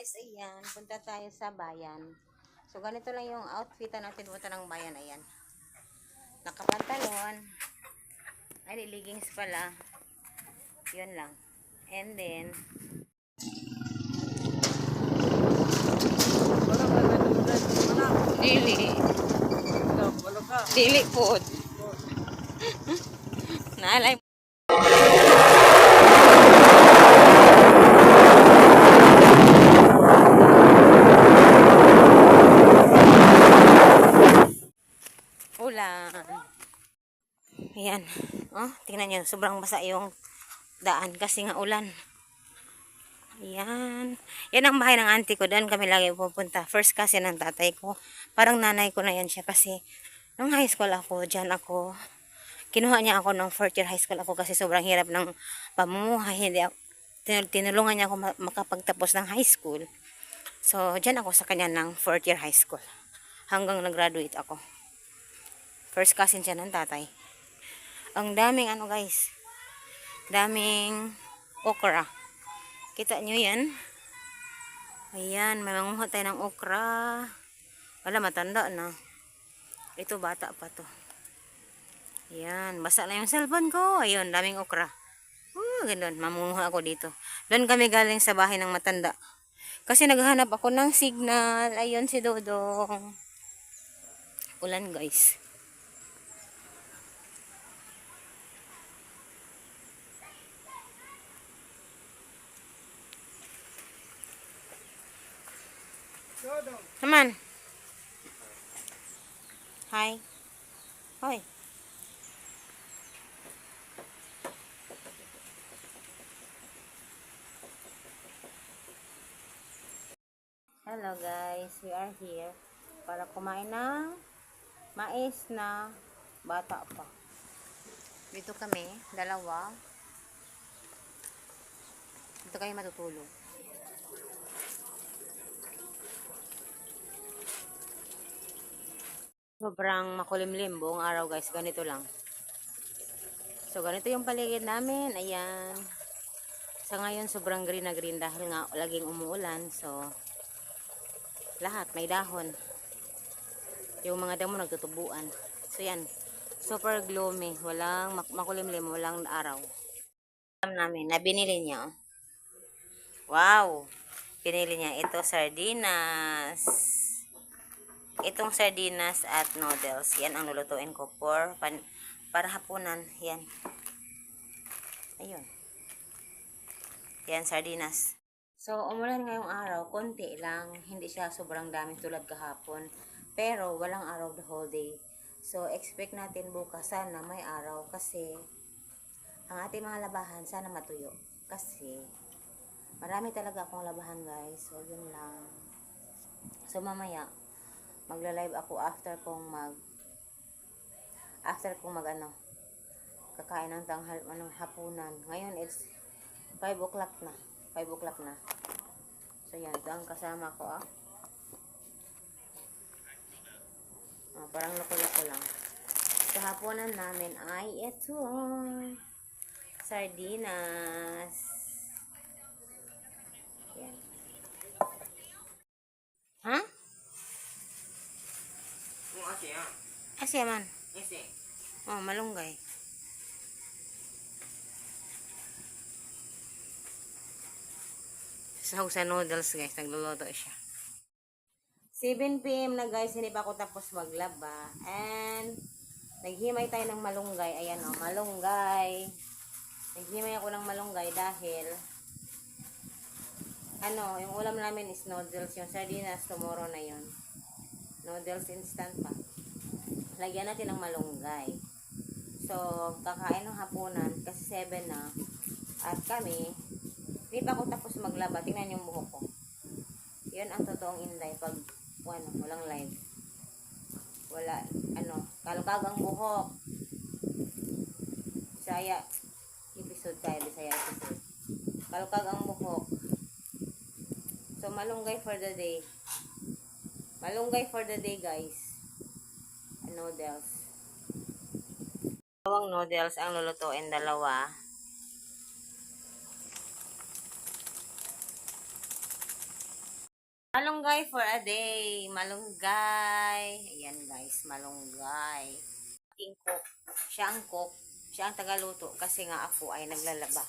guys, ayan, punta tayo sa bayan. So, ganito lang yung outfit natin punta ng bayan, ayan. Nakapantalon. Ay, leggings pala. Yun lang. And then, dili. Dili food. Naalay Ulan. Ayan. Oh, tingnan nyo. Sobrang basa yung daan kasi nga ulan. Ayan. Yan ang bahay ng auntie ko. Doon kami lagi pupunta. First kasi ng tatay ko. Parang nanay ko na yan siya kasi nung high school ako, dyan ako. Kinuha niya ako nung fourth year high school ako kasi sobrang hirap ng pamumuhay. Hindi ako, tinul- tinulungan niya ako ma- makapagtapos ng high school. So, dyan ako sa kanya ng fourth year high school. Hanggang nag-graduate ako. First cousin siya ng tatay. Ang daming ano guys. Daming okra. Kita nyo yan? Ayan, may manguha tayo ng okra. Wala, matanda na. Ito, bata pa to. Ayan, basa na yung cellphone ko. Ayun, daming okra. Oh, ganun, mamunguha ako dito. Doon kami galing sa bahay ng matanda. Kasi naghahanap ako ng signal. Ayun si Dodong. Ulan guys. Naman. Hi. Hoy. Hello guys, we are here para kumain ng mais na bata pa. Dito kami, dalawa. Dito kayo matutulog. Sobrang makulimlim buong araw guys. Ganito lang. So, ganito yung paligid namin. Ayan. Sa ngayon, sobrang green na green dahil nga laging umuulan. So, lahat may dahon. Yung mga damo nagtutubuan. So, yan. Super gloomy. Walang mak- makulimlim. Walang araw. Alam namin na binili niya. Wow! Binili niya. Ito, sardinas itong sardinas at noodles. Yan ang lulutuin ko for pan, para hapunan. Yan. Ayun. Yan, sardinas. So, umulan ngayong araw. Konti lang. Hindi siya sobrang dami tulad kahapon. Pero, walang araw the whole day. So, expect natin bukas sana may araw kasi ang ating mga labahan sana matuyo. Kasi, marami talaga akong labahan guys. So, yun lang. So, mamaya, magla-live ako after kong mag after kong mag ano kakain ng tanghal anong hapunan. Ngayon it's 5 o'clock na. 5 o'clock na. So yan. Ito ang kasama ko ah. Ah, parang loko-loko lang. Sa hapunan namin ay ito sardinas. Yan Asya man. Oh, malunggay. Sahog sa noodles guys, nagluluto siya. 7pm na guys, hindi pa ako tapos maglaba. And, naghimay tayo ng malunggay. Ayan o, oh, malunggay. Naghimay ako ng malunggay dahil, ano, yung ulam namin is noodles. Yung sardinas, tomorrow na yon Noodles instant pa lagyan natin ng malunggay. So, kakain ng hapunan kasi 7 na. At kami, hindi pa ako tapos maglaba. Tingnan yung buhok ko. Yun ang totoong inday pag ano, walang live. Wala, ano, kalukagang buhok. Bisaya, episode tayo, Bisaya episode. Kalukag ang buhok. So, malunggay for the day. Malunggay for the day, guys noodles. Dalawang noodles ang lulutuin, dalawa. Malunggay for a day. Malunggay. Ayan guys, malunggay. Aking cook. Siya ang cook. Siya ang tagaluto kasi nga ako ay naglalaba.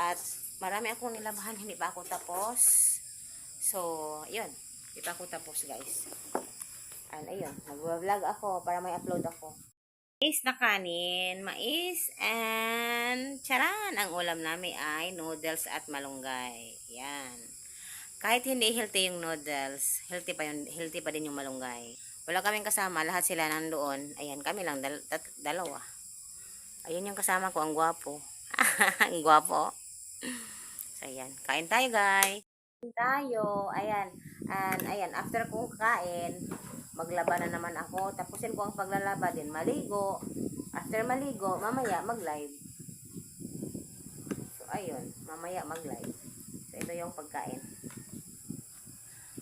At marami akong nilabahan, hindi pa ako tapos. So, yun. Hindi pa ako tapos guys. And ayun, nag-vlog ako para may upload ako. Mais na kanin, mais, and charan! Ang ulam namin ay noodles at malunggay. Yan. Kahit hindi healthy yung noodles, healthy pa, yun, healthy pa din yung malunggay. Wala kaming kasama, lahat sila nandoon. Ayan, kami lang, dal- tat- dalawa. Ayun yung kasama ko, ang gwapo. ang gwapo. So, ayan. Kain tayo, guys. Kain tayo. Ayan. And, ayan, after kong kain, maglaba na naman ako. Tapusin ko ang paglalaba din. Maligo. After maligo, mamaya mag-live. So, ayun. Mamaya mag-live. So, ito yung pagkain.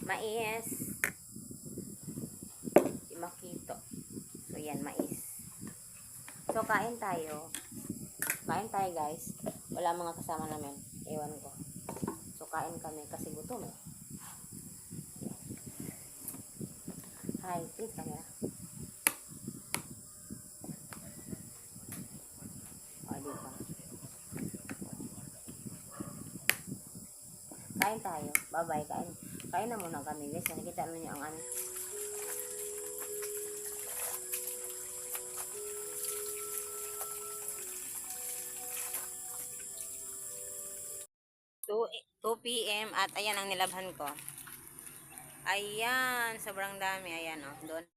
Mais. Imakito. So, yan, mais. So, kain tayo. Kain tayo, guys. Wala mga kasama namin. Ewan ko. So, kain kami kasi gutom eh. Hi, please camera. O, di ba? Kain tayo. Bye-bye. Kain. Kain na muna kami, guys. Nakikita na niyo ang ano. Two, 2 p.m. at ayan ang nilabhan ko. Ayan, sobrang dami. Ayan, oh. Doon.